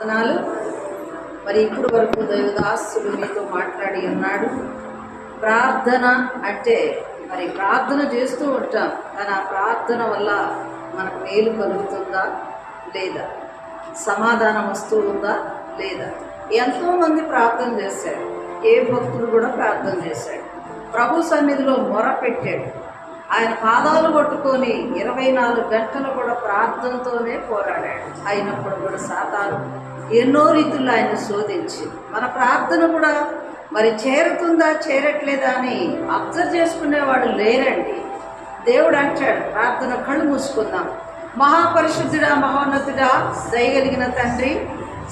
వందనాలు. మరి ఇప్పుడు వరకు దైవదాసుడు మీతో మాట్లాడి ఉన్నాడు. ప్రార్థన అంటే మరి ప్రార్థన చేస్తూ ఉంటాం కానీ ఆ ప్రార్థన వల్ల మనకు మేలు కలుగుతుందా లేదా? సమాధానం వస్తూ ఉందా లేదా? ఎంతోమంది ప్రార్థన చేశాడు. ఏ భక్తుడు కూడా ప్రార్థన చేశాడు. ప్రభు సన్నిధిలో మొర పెట్టాడు. ఆయన పాదాలు పట్టుకొని ఇరవై నాలుగు గంటలు కూడా ప్రార్థనతోనే పోరాడాడు. అయినప్పుడు కూడా సాతాను ఎన్నో రీతుల్లో ఆయన శోధించి మన ప్రార్థన కూడా మరి చేరుతుందా చేరట్లేదా అని అబ్జర్వ్ చేసుకునేవాడు లేరండి. దేవుడు అంటాడు ప్రార్థన కళ్ళు మూసుకుందాం. మహాపరిశుద్ధుడా మహోన్నతుడా దయగలిగిన తండ్రి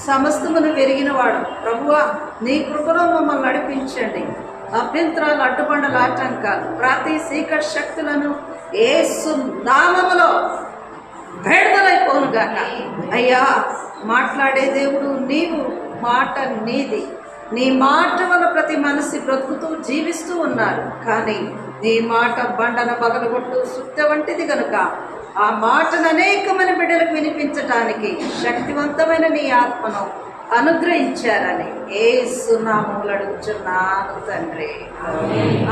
సమస్తమును వెరిగినవాడు. ప్రభువ నీ కృపలో మమ్మల్ని నడిపించండి. అభ్యంతరాలు అడ్డుపండలు ఆటంకాలు ప్రతి సీకర్ శక్తులను ఏసు నామములో విడుదలైపోనుగాక అయ్యా మాట్లాడే దేవుడు నీవు మాట నీది. నీ మాట వల్ల ప్రతి మనిషి బ్రతుకుతూ జీవిస్తూ ఉన్నారు. కానీ నీ మాట బండన పగలగొట్టు సుత్త వంటిది కనుక ఆ మాటను అనేకమైన బిడ్డలకు వినిపించటానికి శక్తివంతమైన నీ ఆత్మను అనుగ్రహించారని ఏ సునామములు అడుగుచున్నాను తండ్రి.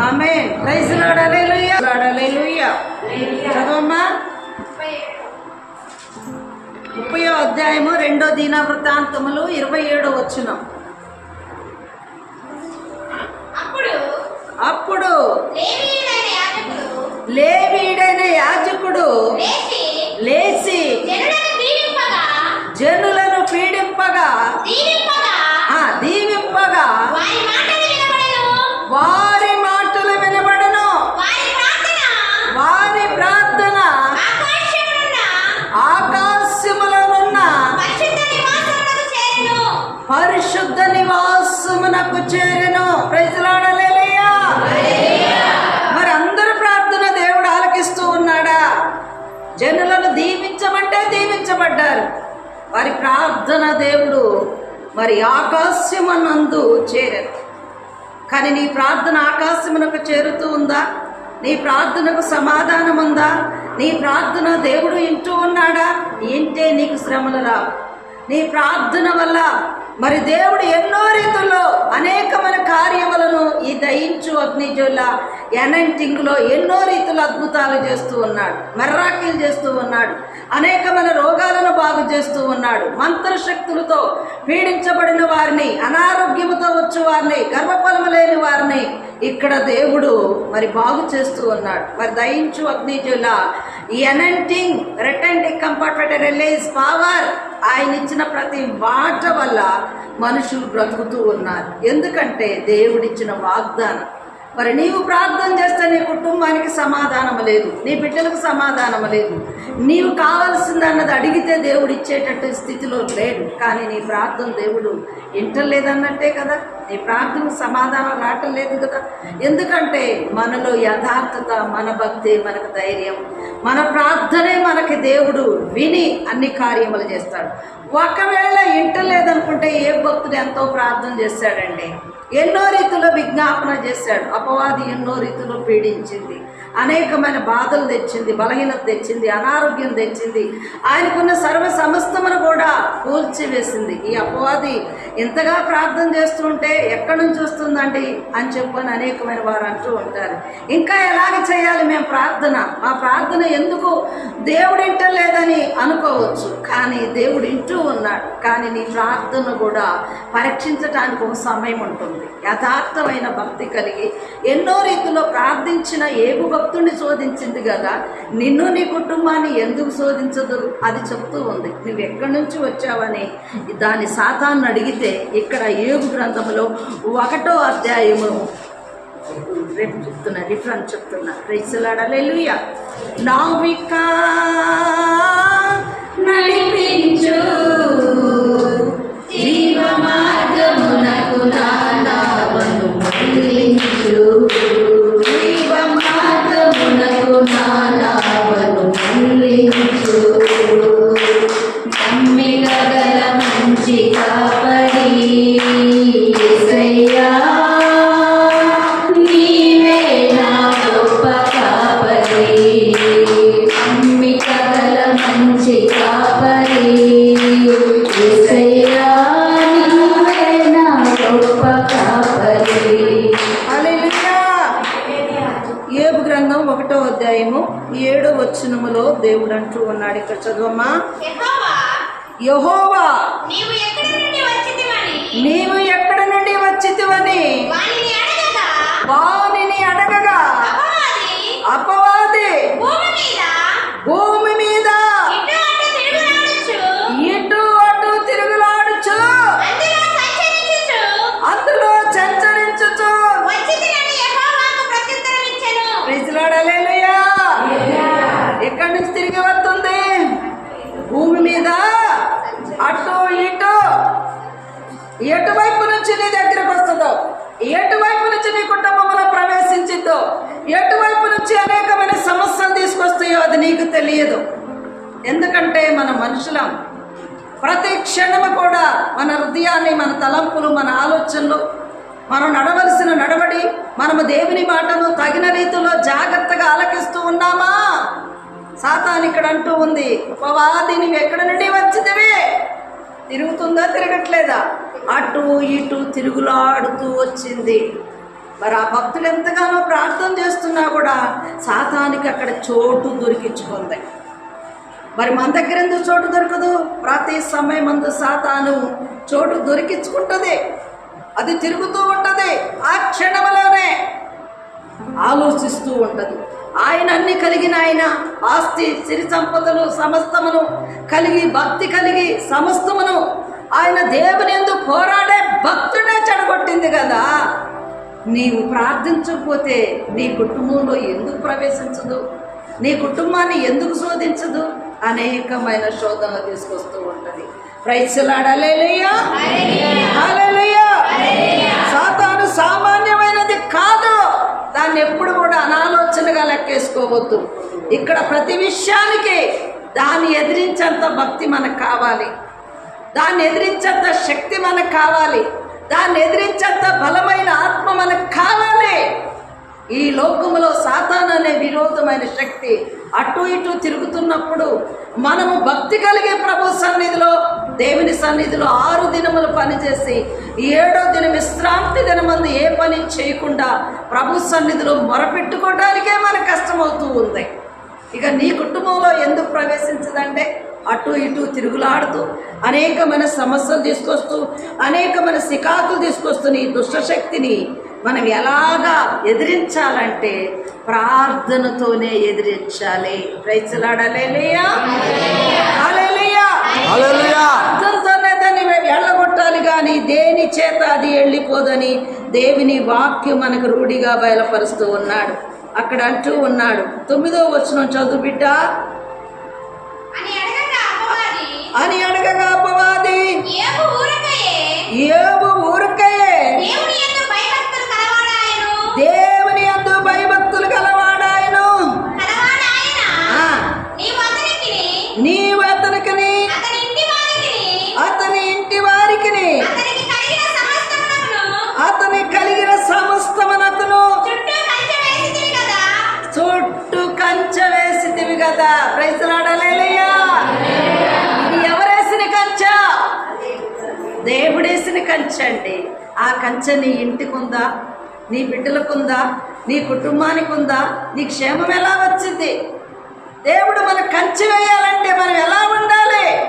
ఆమె ప్రైజ్ లాడలేలుయ్య లాడలేలుయ్య చదవమ్మా. ముప్పయో అధ్యాయము రెండో దీన వృత్తాంతములు ఇరవై ఏడో వచ్చినాం అప్పుడు అప్పుడు వారి ప్రార్థన దేవుడు మరి ఆకాశమనందు చేరారు కానీ నీ ప్రార్థన ఆకాశమునకు చేరుతూ ఉందా? నీ ప్రార్థనకు సమాధానం ఉందా? నీ ప్రార్థన దేవుడు ఇంటూ ఉన్నాడా? వింటే నీకు శ్రమలు రావు. నీ ప్రార్థన వల్ల మరి దేవుడు ఎన్నో రీతుల్లో అనేకమైన కార్యములను ఈ దయించు అగ్నిజుల ఎనంటింగ్లో ఎన్నో రీతుల అద్భుతాలు చేస్తూ ఉన్నాడు. మెర్రాకిలు చేస్తూ ఉన్నాడు. అనేకమైన రోగాలను బాగు చేస్తూ ఉన్నాడు. మంత్రశక్తులతో పీడించబడిన వారిని అనారోగ్యముతో వచ్చే వారిని గర్భఫలము లేని వారిని ఇక్కడ దేవుడు మరి బాగు చేస్తూ ఉన్నాడు. మరి దయించు అగ్నిజుల ఎనంటింగ్ రెటెంటింగ్ కంపార్ట్మెంట్ రిలీజ్ పవర్ ఆయన ఇచ్చిన ప్రతి మాట వల్ల మనుషులు బ్రతుకుతూ ఉన్నారు. ఎందుకంటే దేవుడిచ్చిన వాగ్దానం మరి నీవు ప్రార్థన చేస్తే నీ కుటుంబానికి సమాధానం లేదు. నీ బిడ్డలకు సమాధానం లేదు. నీవు కావాల్సింది అన్నది అడిగితే దేవుడు ఇచ్చేటట్టు స్థితిలో లేడు. కానీ నీ ప్రార్థన దేవుడు వింటలేదన్నట్టే కదా. నీ ప్రార్థనకు సమాధానం రావటం లేదు కదా. ఎందుకంటే మనలో యథార్థత మన భక్తి మనకు ధైర్యం. మన ప్రార్థనే మనకి దేవుడు విని అన్ని కార్యములు చేస్తాడు. ఒకవేళ ఇంటలేదనుకుంటే ఏ భక్తుడు ఎంతో ప్రార్థన చేస్తాడండి? ఎన్నో రీతిలో విజ్ఞాపన చేశాడు. అపవాది ఎన్నో రీతిలో పీడించింది. అనేకమైన బాధలు తెచ్చింది బలహీనత తెచ్చింది అనారోగ్యం తెచ్చింది. ఆయనకున్న సర్వ సమస్తమును కూడా కూల్చివేసింది. ఈ అపవాది ఇంతగా ప్రార్థన చేస్తుంటే ఎక్కడి నుంచి వస్తుందండి అని చెప్పని అనేకమైన వారు అంటూ ఉంటారు. ఇంకా ఎలాగ చేయాలి మేము ప్రార్థన? మా ప్రార్థన ఎందుకు దేవుడు లేదని అనుకోవచ్చు. కానీ దేవుడు ఇంటూ ఉన్నాడు. కానీ నీ ప్రార్థన కూడా పరీక్షించడానికి ఒక సమయం ఉంటుంది. యథార్థమైన భక్తి కలిగి ఎన్నో రీతిలో ప్రార్థించిన ఏగు భక్తుడిని శోధించింది కదా నిన్ను నీ కుటుంబాన్ని ఎందుకు శోధించదు? అది చెప్తూ ఉంది. నువ్వు ఎక్కడి నుంచి వచ్చావని? దాని సాతాన్ని అడిగితే ఇక్కడ ఏగు గ్రంథంలో ఒకటో అధ్యాయము. రేపు చెప్తున్నా రిఫరెన్స్ చెప్తున్నా. రైసులాడలేలుయ నావికా నడిపించు యహోవా నీవు నీకు తెలియదు. ఎందుకంటే మన మనుషులం. ప్రతి క్షణము కూడా మన హృదయాన్ని మన తలంపులు మన ఆలోచనలు మనం నడవలసిన నడవడి మనము దేవుని మాటను తగిన రీతిలో జాగ్రత్తగా ఆలకిస్తూ ఉన్నామా? సాతాన్ ఇక్కడ అంటూ ఉంది ఉపవాది నువ్వు ఎక్కడ నుండి వచ్చిదివే తిరుగుతుందా తిరగట్లేదా? అటు ఇటు తిరుగులాడుతూ వచ్చింది. మరి ఆ భక్తులు ఎంతగానో ప్రార్థన చేస్తున్నా కూడా సాతానికి అక్కడ చోటు దొరికించుకుంది. మరి మన దగ్గర ఎందుకు చోటు దొరకదు? ప్రతి సమయం అందు సాతాను చోటు దొరికించుకుంటుంది. అది తిరుగుతూ ఉంటుంది ఆ క్షణంలోనే ఆలోచిస్తూ ఉంటుంది. ఆయన అన్ని కలిగిన ఆయన ఆస్తి సిరి సంపదలు సమస్తమును కలిగి భక్తి కలిగి సమస్తమును ఆయన దేవుని ఎందుకు పోరాడే భక్తుడే చెడగొట్టింది కదా. నీవు ప్రార్థించకపోతే నీ కుటుంబంలో ఎందుకు ప్రవేశించదు? నీ కుటుంబాన్ని ఎందుకు శోధించదు? అనేకమైన శోధనలు తీసుకొస్తూ ఉంటుంది. ప్రైస్లాడలేలుయ్యా సాతాను సామాన్యమైనది కాదు. దాన్ని ఎప్పుడు కూడా అనాలోచనగా లెక్కేసుకోవద్దు. ఇక్కడ ప్రతి విషయానికి దాన్ని ఎదిరించేంత భక్తి మనకు కావాలి. దాన్ని ఎదిరించేంత శక్తి మనకు కావాలి. దాన్ని ఎదిరించేంత బలమైన ఆత్మ మనకు కావాలి ఈ లోకములో సాతాన్ అనే విరోధమైన శక్తి అటు ఇటు తిరుగుతున్నప్పుడు మనము భక్తి కలిగే ప్రభు సన్నిధిలో దేవుని సన్నిధిలో ఆరు దినములు పనిచేసి ఏడో దిన విశ్రాంతి దినమందు ఏ పని చేయకుండా ప్రభు సన్నిధిలో మొరపెట్టుకోవడానికే మనకు కష్టమవుతూ ఉంది. ఇక నీ కుటుంబంలో ఎందుకు ప్రవేశించదంటే అటు ఇటు తిరుగులాడుతూ అనేకమైన సమస్యలు తీసుకొస్తూ అనేకమైన సికాకులు తీసుకొస్తూ నీ దుష్టశక్తిని మనం ఎలాగా ఎదిరించాలంటే ప్రార్థనతోనే ఎదిరించాలి. హల్లెలూయా. ప్రార్థనతోనే దాన్ని వెళ్ళగొట్టాలి కానీ దేని చేత అది వెళ్ళిపోదని దేవుని వాక్యం మనకు రూఢిగా బయలుపరుస్తూ ఉన్నాడు. అక్కడ అంటూ ఉన్నాడు తొమ్మిదో వచనం చదువు బిడ్డ. అని అడగగా అపవాది. ఊరకయే. దేవుని కలవాడాయను. అందు భయభక్తులు అతని ఇంటి వారికిని. అతని కలిగిన సమస్తమనకును. చుట్టూ కంచె వేసితివి కదా. ప్రైజలాడలేలయ్యా ఇది దేవుడేసిన కంచె అండి. ఆ కంచె నీ ఇంటికుందా? నీ బిడ్డలకుందా? నీ కుటుంబానికి ఉందా నీ క్షేమం ఎలా వచ్చింది? దేవుడు మన కంచె వేయాలంటే మనం ఎలా ఉండాలి?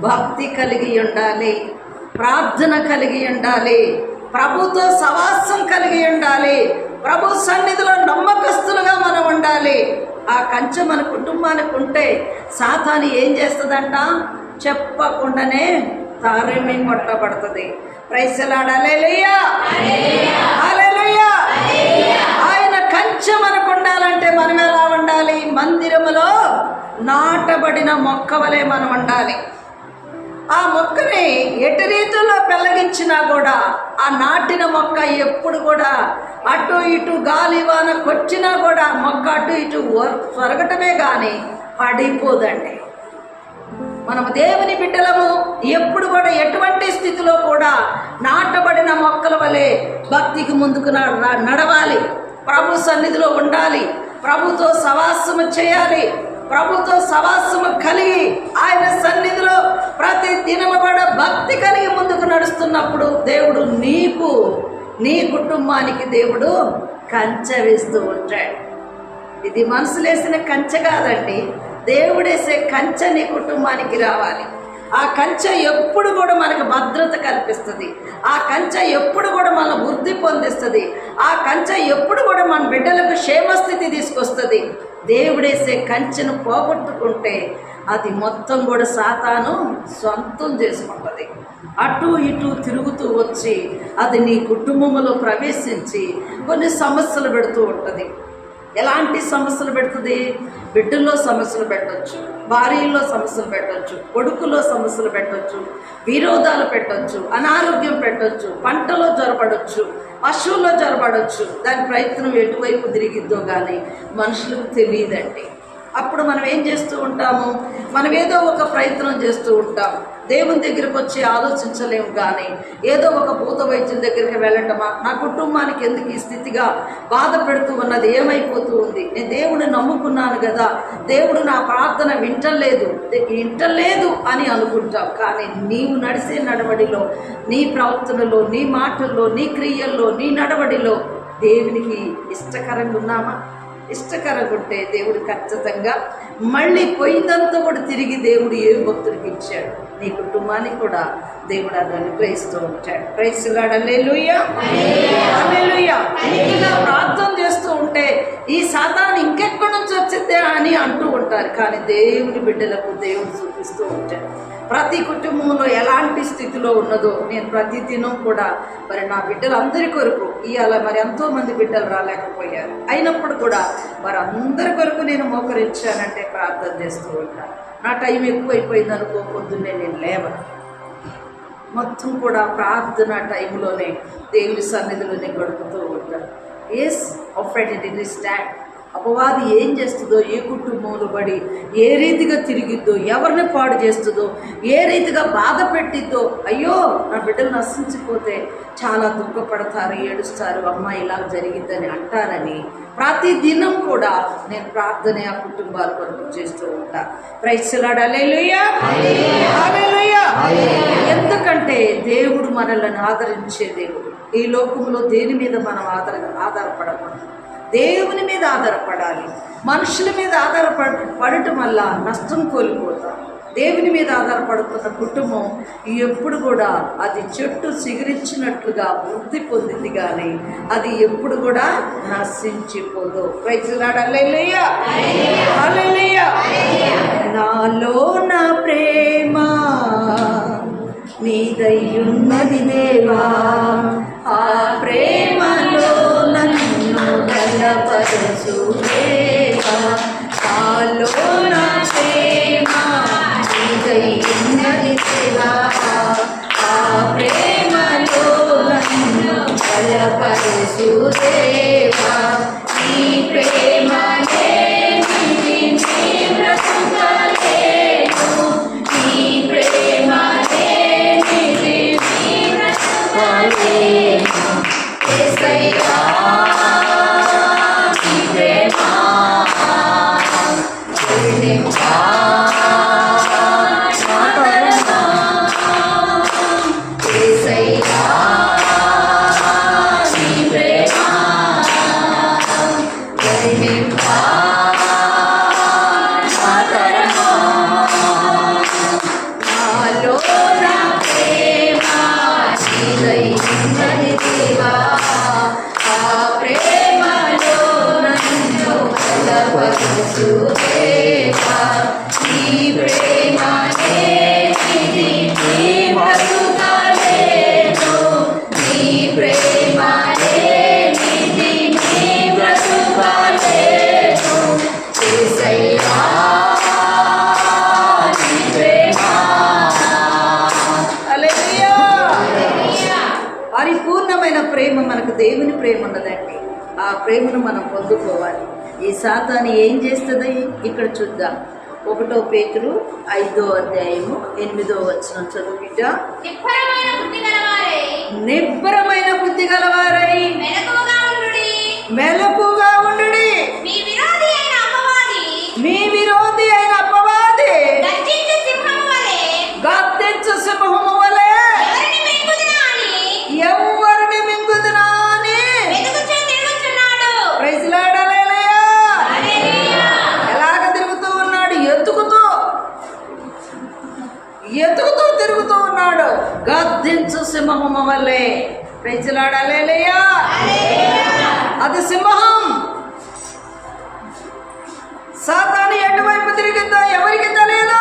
భక్తి కలిగి ఉండాలి. ప్రార్థన కలిగి ఉండాలి. ప్రభుతో సవాసం కలిగి ఉండాలి. ప్రభు సన్నిధిలో నమ్మకస్తులుగా మనం ఉండాలి. ఆ కంచె మన కుటుంబానికి ఉంటే సాతాను ఏం చేస్తుందంట? చెప్పకుండానే తారేమి కొట్టబడుతుంది ప్రైసలాడాలేలుయ్యా ఆయన కంచె మనకు ఉండాలంటే మనం ఎలా ఉండాలి? మందిరములో నాటబడిన మొక్క వలె మనం ఉండాలి. ఆ మొక్కని ఎటు రీతుల్లో పెళ్ళగించినా కూడా ఆ నాటిన మొక్క ఎప్పుడు కూడా అటు ఇటు గాలి వాన కొచ్చినా కూడా మొక్క అటు ఇటు త్వరగటమే కానీ పడిపోదండి. మనము దేవుని బిడ్డలము ఎప్పుడు కూడా ఎటువంటి స్థితిలో కూడా నాటబడిన మొక్కల వలె భక్తికి ముందుకు నడవాలి. ప్రభు సన్నిధిలో ఉండాలి. ప్రభుతో సవాసము చేయాలి. ప్రభుతో సవాసము కలిగి ఆయన సన్నిధిలో ప్రతి దినము కూడా భక్తి కలిగి ముందుకు నడుస్తున్నప్పుడు దేవుడు నీకు నీ కుటుంబానికి దేవుడు కంచె వేస్తూ ఉంటాడు. ఇది మనసులేసిన కంచె కాదండి. దేవుడేసే కంచె నీ కుటుంబానికి రావాలి. ఆ కంచె ఎప్పుడు కూడా మనకు భద్రత కల్పిస్తుంది. ఆ కంచె ఎప్పుడు కూడా మన వృద్ధి పొందిస్తుంది. ఆ కంచె ఎప్పుడు కూడా మన బిడ్డలకు క్షేమస్థితి తీసుకొస్తుంది. దేవుడేసే కంచెను పోగొట్టుకుంటే అది మొత్తం కూడా సాతాను సొంతం చేసుకుంటుంది. అటు ఇటు తిరుగుతూ వచ్చి అది నీ కుటుంబంలో ప్రవేశించి కొన్ని సమస్యలు పెడుతూ ఉంటుంది. ఎలాంటి సమస్యలు పెడుతుంది? బిడ్డల్లో సమస్యలు పెట్టొచ్చు భార్యల్లో సమస్యలు పెట్టొచ్చు కొడుకులో సమస్యలు పెట్టచ్చు విరోధాలు పెట్టచ్చు అనారోగ్యం పెట్టచ్చు పంటలో జరపడచ్చు పశువుల్లో జరపడచ్చు. దాని ప్రయత్నం ఎటువైపు తిరిగిద్దో కానీ మనుషులకు తెలియదండి. అప్పుడు మనం ఏం చేస్తూ ఉంటాము? మనం ఏదో ఒక ప్రయత్నం చేస్తూ ఉంటాం. దేవుని దగ్గరికి వచ్చి ఆలోచించలేము కానీ ఏదో ఒక భూత వైద్యుల దగ్గరికి వెళ్ళటమా? నా కుటుంబానికి ఎందుకు ఈ స్థితిగా బాధ పెడుతూ ఉన్నది? ఏమైపోతూ ఉంది? నేను దేవుడిని నమ్ముకున్నాను కదా. దేవుడు నా ప్రార్థన వింటలేదు. వింటలేదు అని అనుకుంటాం కానీ నీవు నడిసే నడవడిలో నీ ప్రవర్తనలో నీ మాటల్లో నీ క్రియల్లో నీ నడవడిలో దేవునికి ఇష్టకరంగా ఉన్నామా ఇష్టకరంగా ఉంటే దేవుడు ఖచ్చితంగా మళ్ళీ పోయిందంతా కూడా తిరిగి దేవుడు ఏ భక్తుడికి ఇచ్చాడు. నీ కుటుంబానికి కూడా దేవుడు అది అనుగ్రహిస్తూ ఉంటాడు. ప్రైసులాడలేలుయ్యా ఇలా ప్రార్థన చేస్తూ ఉంటే ఈ సాతాన్ని ఇంకెక్కడి నుంచి వచ్చిందే అని అంటూ ఉంటారు. కానీ దేవుడి బిడ్డలకు దేవుడు చూపిస్తూ ఉంటాడు. ప్రతి కుటుంబంలో ఎలాంటి స్థితిలో ఉన్నదో నేను ప్రతి దినం కూడా మరి నా బిడ్డలందరి కొరకు ఇవాళ మరి ఎంతోమంది బిడ్డలు రాలేకపోయారు. అయినప్పుడు కూడా మరి అందరి కొరకు నేను మోకరించానంటే ప్రార్థన చేస్తూ ఉంటాను నా టైం ఎక్కువైపోయింది పొద్దున్నే నేను లేవను. మొత్తం కూడా ప్రార్థన టైంలోనే దేవుని సన్నిధిలోనే గడుపుతూ ఉంటాను. ఎస్ ఆఫ్రెడ్ ఇన్ స్టాండ్ అపవాది ఏం చేస్తుందో ఏ కుటుంబంలో పడి ఏ రీతిగా తిరిగిద్దో ఎవరిని పాడు చేస్తుందో ఏ రీతిగా బాధ పెట్టిద్దో అయ్యో నా బిడ్డలు నశించిపోతే చాలా దుఃఖపడతారు ఏడుస్తారు అమ్మ ఇలా జరిగిందని అంటారని ప్రతి దినం కూడా నేను ప్రార్థన ఆ కుటుంబాల కొరకు చేస్తూ ఉంటా. ప్రైస్లాడలేలుయ్యా ఎందుకంటే దేవుడు మనల్ని ఆదరించే దేవుడు. ఈ లోకంలో దేని మీద మనం ఆధార ఆధారపడకూడదు. దేవుని మీద ఆధారపడాలి. మనుషుల మీద ఆధారపడ పడటం వల్ల నష్టం కోల్పోతాం. దేవుని మీద ఆధారపడుతున్న కుటుంబం ఎప్పుడు కూడా అది చెట్టు చిగురించినట్లుగా వృద్ధి పొందింది కానీ అది ఎప్పుడు కూడా నశించిపోదు. ప్రైజులాడలేయ్యా నాలో నా ప్రేమ నీదయ్యున్నది దేవా. మనకు దేవుని ప్రేమ ఉన్నదండి. ఆ ప్రేమను మనం పొందుకోవాలి. ఈ సాతాన్ని ఏం చేస్తుంది? ఇక్కడ చూద్దాం. ఒకటో పేతురు ఐదో అధ్యాయము ఎనిమిదో వచ్చిన చదువు బిడ్డ. నిబ్బరమైన బుద్ధి గలవారై. మెలకుగా ఉండు మీ విరోధి సింహము వల్లే పెంచలాడలేయా అది సింహం. సాతాను ఎటువైపు తిరిగిందో ఎవరికి తెలియదు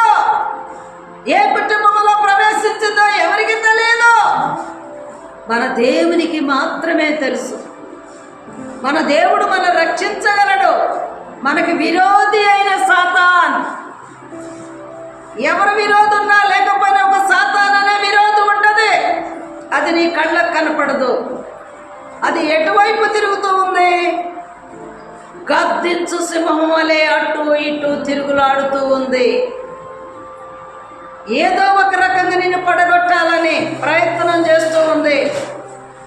ఏ కుటుంబంలో ప్రవేశించిందో ఎవరికి తెలియదు మన దేవునికి మాత్రమే తెలుసు. మన దేవుడు మన రక్షించగలడు. మనకి విరోధి అయిన సాతాన్. ఎవరు విరోధున్నా లేకపోయినా ఒక సాతాన్ అనే విరోధం ఉంటది అది నీ కళ్ళకు కనపడదు. అది ఎటువైపు తిరుగుతూ ఉంది? గద్దించు సింహం వలె అటు ఇటు తిరుగులాడుతూ ఉంది. ఏదో ఒక రకంగా నిన్ను పడగొట్టాలని ప్రయత్నం చేస్తూ ఉంది.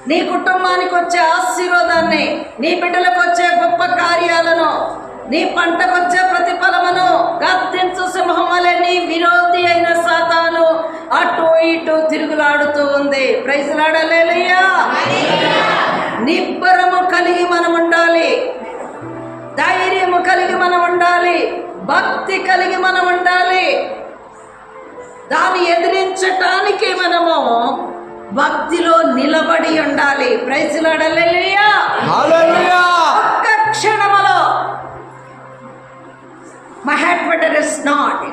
నీ కుటుంబానికి వచ్చే ఆశీర్వాదాన్ని నీ బిడ్డలకు వచ్చే గొప్ప కార్యాలను నీ పంటకు వచ్చే ప్రతిఫలమును గద్దించు ఇటు తిరుగులాడుతూ ఉంది ప్రైజ్లాడలేలయ్యా నిబ్బరము కలిగి మనం ఉండాలి. ధైర్యము కలిగి మనం ఉండాలి. భక్తి కలిగి మనం ఉండాలి. దాన్ని ఎదిరించటానికి మనము భక్తిలో నిలబడి ఉండాలి. ప్రైజ్లాడలేలుయా హల్లెలూయా ఒక్క క్షణములో మహాట్వటర్ నాట్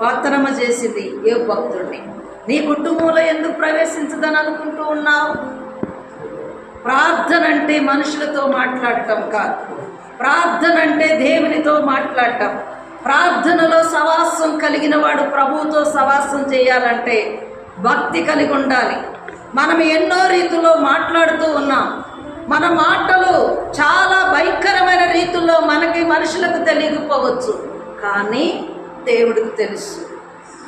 పాత్రమ చేసింది ఏ భక్తుడిని? నీ కుటుంబంలో ఎందుకు ప్రవేశించదని అనుకుంటూ ఉన్నావు? ప్రార్థన అంటే మనుషులతో మాట్లాడటం కాదు. ప్రార్థన అంటే దేవునితో మాట్లాడటం. ప్రార్థనలో సవాసం కలిగిన వాడు ప్రభువుతో సవాసం చేయాలంటే భక్తి కలిగి ఉండాలి. మనం ఎన్నో రీతుల్లో మాట్లాడుతూ ఉన్నాం. మన మాటలు చాలా భయంకరమైన రీతుల్లో మనకి మనుషులకు తెలియకపోవచ్చు. కానీ దేవుడికి తెలుసు.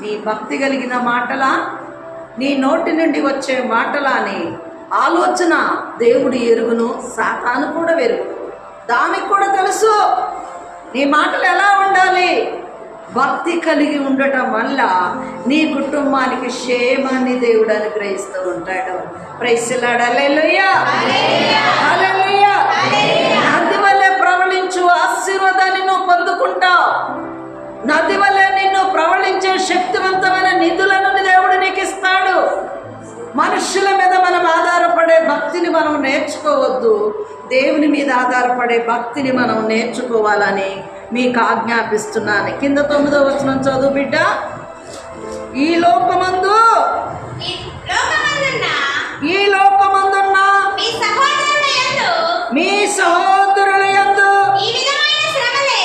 నీ భక్తి కలిగిన మాటలా నీ నోటి నుండి వచ్చే మాటలా అని ఆలోచన దేవుడు ఎరుగును సాతాను కూడా వెరుగు. దానికి కూడా తెలుసు. నీ మాటలు ఎలా ఉండాలి? భక్తి కలిగి ఉండటం వల్ల నీ కుటుంబానికి క్షేమాన్ని దేవుడు అనుగ్రహిస్తూ ఉంటాడు. ప్రైసిలాడలేలుయ్యా నది వల్లే ప్రవళించు ఆశీర్వాదాన్ని నువ్వు పొందుకుంటావు. నది వల్లే నిన్ను ప్రవళించే శక్తివంతమైన నిధులను దేవుడు నీకు ఇస్తాడు మనుషుల మీద మనం ఆధారపడే భక్తిని మనం నేర్చుకోవద్దు. దేవుని మీద ఆధారపడే భక్తిని మనం నేర్చుకోవాలని మీకు ఆజ్ఞాపిస్తున్నాను. కింద తొమ్మిదో వచ్చిన చదువు బిడ్డ. ఈ లోకమందు ఈ లోకమందున్న మీ సహోదరుల యందు మీ సహోదరుల యందు ఈ విధమైన శ్రమలే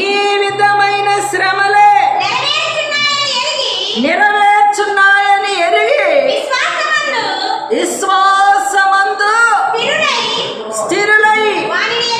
ఈ విధమైన శ్రమలే నెరవేరుచున్నాయని ఎరిగి నెరవేర్చున్నాయని ఎరిగి విశ్వాసమందు స్థిరులై వారిని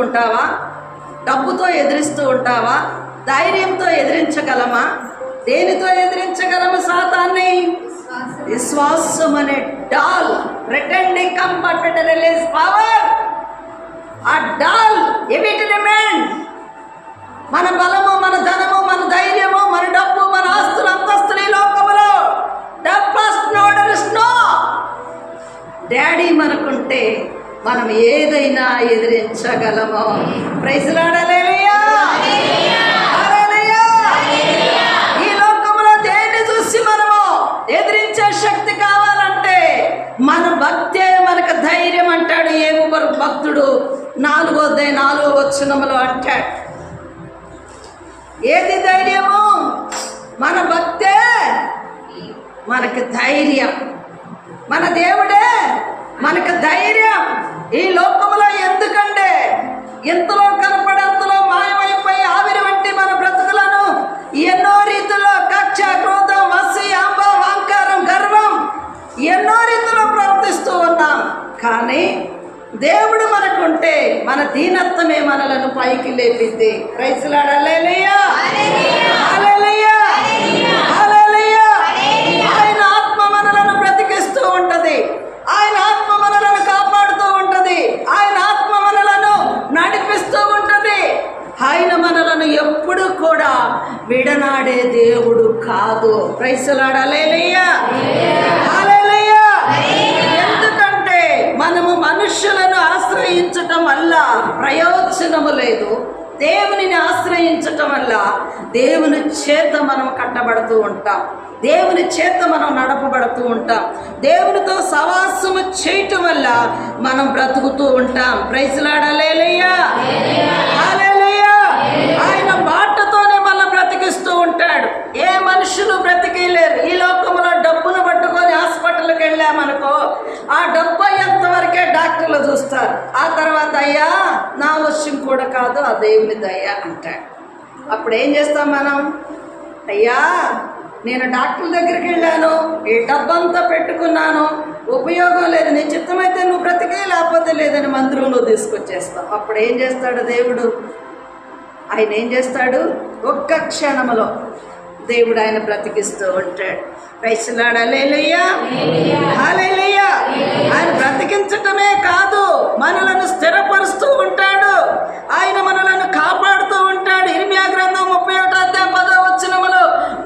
ఉంటావా డబ్బుతో ఎదిరిస్తూ ఉంటావా? ధైర్యంతో ఎదిరించగలమా? దేనితో ఎదిరించగలము సాతాన్ని? విశ్వాసం అనే డాల్ రిటర్నింగ్ కంపర్టెడ్ రిలీజ్ పవర్ ఆ డాల్ ఎవిట్ రిమైండ్ మన బలము మన ధనము మన ధైర్యం మనం ఏదైనా ఎదిరించగలము. ప్రైజ్లాడలేలుయా ఈ లోకంలో దేన్ని చూసి మనము ఎదిరించే శక్తి కావాలంటే మన భక్తే మనకు ధైర్యం అంటాడు ఏమో భక్తుడు. నాలుగోదే నాలుగో వచ్చినములో అంటాడు. ఏది ధైర్యము? మన భక్తే మనకు ధైర్యం. మన దేవుడే మనకు ధైర్యం ఈ లోకంలో ఎందుకంటే ఎంతలో కనపడంతలో మాయమైపోయి ఆవిరి వంటి మన బ్రతుకులను ఎన్నో రీతిలో కక్ష క్రోధం వసి అంబ అహంకారం గర్వం ఎన్నో రీతిలో ప్రవర్తిస్తూ ఉన్నాం. కానీ దేవుడు మనకుంటే మన దీనత్వమే మనలను పైకి లేపిద్ది. రైతులాడలేయ్యా ఆయన ఆత్మ మనలను బ్రతికిస్తూ ఉంటది ఆయన ఆత్మ మనలను కాపాడుతూ ఉంటది ఆయన ఆత్మ మనలను నడిపిస్తూ ఉంటది ఆయన మనలను ఎప్పుడు కూడా విడనాడే దేవుడు కాదు. ప్రైసలాడలేయ్యా ఎందుకంటే మనము మనుషులను ఆశ్రయించటం వల్ల ప్రయోజనము లేదు. దేవునిని ఆశ్రయించటం వల్ల దేవుని చేత మనం కట్టబడుతూ ఉంటాం. దేవుని చేత మనం నడపబడుతూ ఉంటాం. దేవునితో సవాసము చేయటం వల్ల మనం బ్రతుకుతూ ఉంటాం. ప్రైజ్లాడలేలయ్యా హల్లెలూయా. ఆయన మాటతోనే మనం బ్రతికిస్తూ ఉంటాడు ఏ మనుషులు బ్రతికేయలేరు ఈ లోకంలో డబ్బును పట్టుకొని హాస్పిటల్కి వెళ్ళామనుకో ఆ డబ్బు అయ్యేంతవరకే డాక్టర్లు చూస్తారు. ఆ తర్వాత అయ్యా నా వశ్యం కూడా కాదు ఆ దేవుని దయ్యా అంటాడు. అప్పుడు ఏం చేస్తాం మనం? అయ్యా నేను డాక్టర్ దగ్గరికి వెళ్ళాను ఈ డబ్బంతా పెట్టుకున్నాను ఉపయోగం లేదు నీ చిత్తమైతే నువ్వు బ్రతికే లేకపోతే లేదని మందిరంలో తీసుకొచ్చేస్తాం. అప్పుడు ఏం చేస్తాడు దేవుడు? ఆయన ఏం చేస్తాడు? ఒక్క క్షణములో దేవుడు ఆయన బ్రతికిస్తూ ఉంటాడు. రైసులాడలేలుయ్యా ఆయన బ్రతికించటమే కాదు మనలను స్థిరపరుస్తూ ఉంటాడు. ఆయన మనలను కాపాడుతూ ఉంటాడు. ఇరిమియా గ్రంథం ముప్పై ఒకటో అధ్యాయం పదో వచ్చినములు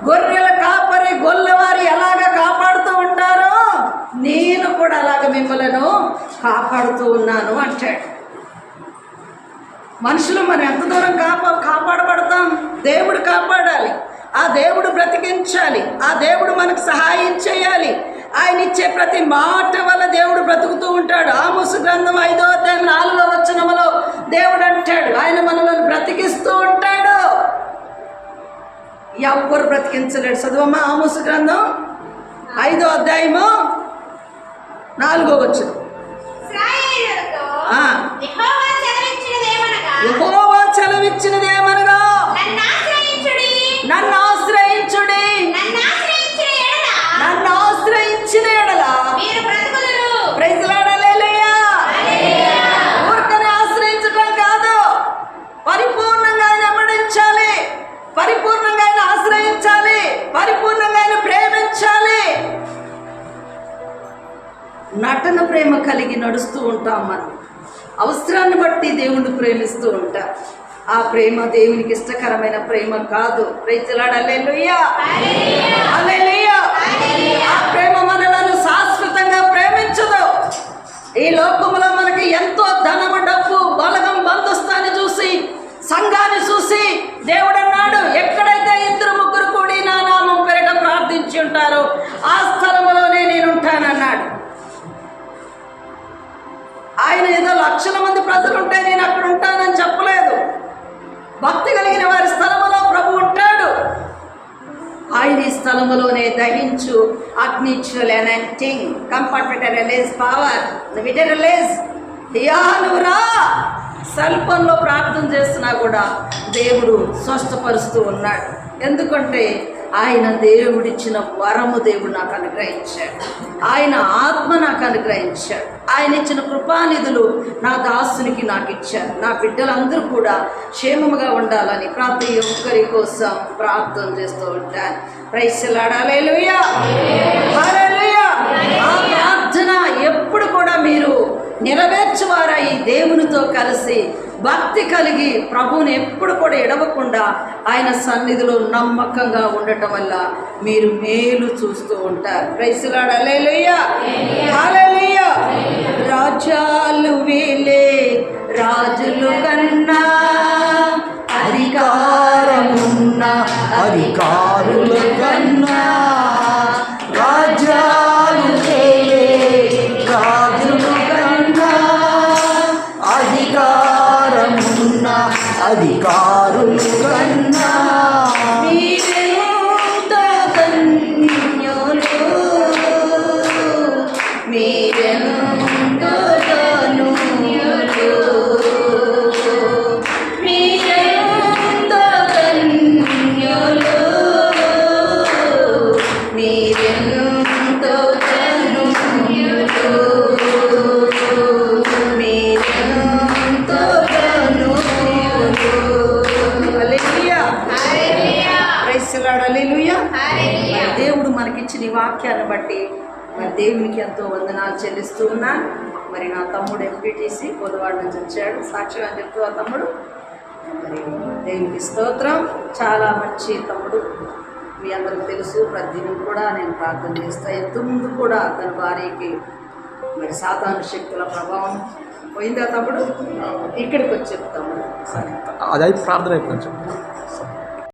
గొర్రెల కాపరి గొల్లవారి ఎలాగ కాపాడుతూ ఉంటారో నేను కూడా అలాగ మిమ్మలను కాపాడుతూ ఉన్నాను అంటాడు. మనుషులు మనం ఎంత దూరం కాపా కాపాడబడతాం? దేవుడు కాపాడాలి. ఆ దేవుడు బ్రతికించాలి. ఆ దేవుడు మనకు సహాయం చేయాలి. ఆయన ఇచ్చే ప్రతి మాట వల్ల దేవుడు బ్రతుకుతూ ఉంటాడు. ఆముసు గ్రంథం ఐదో అధ్యాయం నాలుగో వచనములో దేవుడు అంటాడు. ఆయన మనలను బ్రతికిస్తూ ఉంటాడు. ఎవ్వరు బ్రతికించలేడు. చదువమ్మా ఆముసు గ్రంథం ఐదో అధ్యాయము నాలుగో వచ్చును. యెహోవా చలవిచ్చినదేమనగా నన్ను ఆశ్రయించుడి. నన్ను ఆశ్రయించిన ఎడల. ప్రైజ్లాడలేలయ్యా. ఊరికనే ఆశ్రయించడం కాదు. పరిపూర్ణంగా ఆయన వెంబడించాలి పరిపూర్ణంగా ఆయన ఆశ్రయించాలి. పరిపూర్ణంగా ఆయన ప్రేమించాలి. నటన ప్రేమ కలిగి నడుస్తూ ఉంటాం మనం. అవసరాన్ని బట్టి దేవుణ్ణి ప్రేమిస్తూ ఉంటాం. ఆ ప్రేమ దేవునికి ఇష్టకరమైన ప్రేమ కాదు. హల్లెలూయా. ఆ ప్రేమ మనలను శాశ్వతంగా ప్రేమించదు. ఈ లోకంలో మనకి ఎంతో ధనము డబ్బు బలగం బంధుస్తాన్ని చూసి సంఘాన్ని చూసి దేవుడు అన్నాడు ఎక్కడైతే ఇద్దరు ముగ్గురు కూడి నా నామం పేరిట ప్రార్థించి ఉంటారో ఆ స్థలంలోనే నేను ఉంటానన్నాడు ఆయన ఏదో లక్షల మంది ప్రజలు ఉంటే నేను అక్కడ చెప్పలేదు భక్తి కలిగిన వారి స్థలములో ప్రభు ఉంటాడు. ఆయన ఈ స్థలములోనే దహించు. అగ్నిచువల్ ఎనెంటింగ్ కంఫర్ట్ రిలీజ్ పవర్ విట రిలీజ్. దియానురా నువ్వు స్వల్పంలో ప్రార్థన చేస్తున్నా కూడా దేవుడు స్వస్థపరుస్తూ ఉన్నాడు. ఎందుకంటే ఆయన దేవుడిచ్చిన వరము దేవుడు నాకు అనుగ్రహించాడు. ఆయన ఆత్మ నాకు అనుగ్రహించాడు. ఆయన ఇచ్చిన కృపానిధులు నా దాసునికి నాకు ఇచ్చారు. నా బిడ్డలందరూ కూడా క్షేమముగా ఉండాలని ప్రతి ఒక్కరి కోసం ప్రార్థన చేస్తూ ఉంటాను ప్రైసలాడాలేలుయా ఆ ప్రార్థన ఎప్పుడు కూడా మీరు నెరవేర్చువారై దేవునితో కలిసి భక్తి కలిగి ప్రభువుని ఎప్పుడు కూడా ఎడవకుండా ఆయన సన్నిధిలో నమ్మకంగా ఉండటం వల్ల మీరు మేలు చూస్తూ ఉంటారు. ప్రైసులాడలేలుయ్యా హల్లెలూయా రాజ్యాలు వీలే రాజులు కన్నా అధికారమున్న అధికారుల కన్నా అధికారుల కన్నా సాక్ష్యం అని చెప్తూ ఆ తమ్ముడు. మరి దేవునికి స్తోత్రం. చాలా మంచి తమ్ముడు. మీ అందరికి తెలుసు ప్రతిదినం కూడా నేను ప్రార్థన చేస్తా. ఎంతమంది ముందు కూడా తన భార్యకి మరి సాధారణ శక్తుల ప్రభావం పోయిందా తమ్ముడు? ఇక్కడికి వచ్చి తమ్ముడు. అది అయితే ప్రార్థన అయిపోయింది.